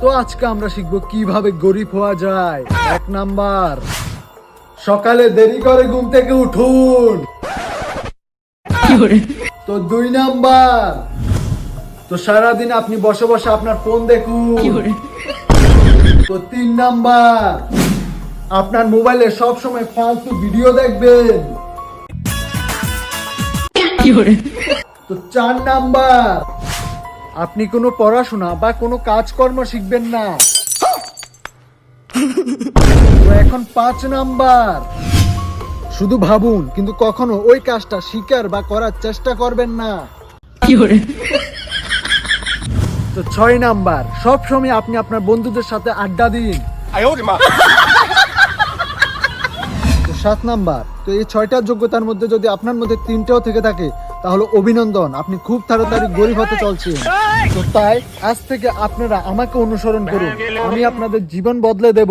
তো আজকে আমরা শিখব কীভাবে গরিব হওয়া যায়। এক নাম্বার সকালে দেরি করে ঘুম থেকে উঠুন। তো দুই নাম্বার তো সারাদিন আপনি বসে বসে আপনার ফোন দেখুন। তো তিন নাম্বার আপনার মোবাইলে সব সময় ফালতু ভিডিও দেখবেন। তো চার নাম্বার আপনি কোনো পড়াশোনা বা কোনো কাজকর্ম শিখবেন না। তো এখন পাঁচ নাম্বার। শুধু ভাবুন কিন্তু কখনো ওই কাজটা শিকার বা করার চেষ্টা করবেন না। তো ছয় নাম্বার সব সময় আপনি আপনার বন্ধুদের সাথে আড্ডা দিন। সাত নাম্বার। তো এই ছয়টা যোগ্যতার মধ্যে যদি আপনার মধ্যে তিনটাও থেকে থাকে, তাহলে অভিনন্দন, আপনি খুব তাড়াতাড়ি গরিব হতে চলছেন। তো তাই আজ থেকে আপনারা আমাকে অনুসরণ করুন। আমি আপনাদের জীবন বদলে দেব।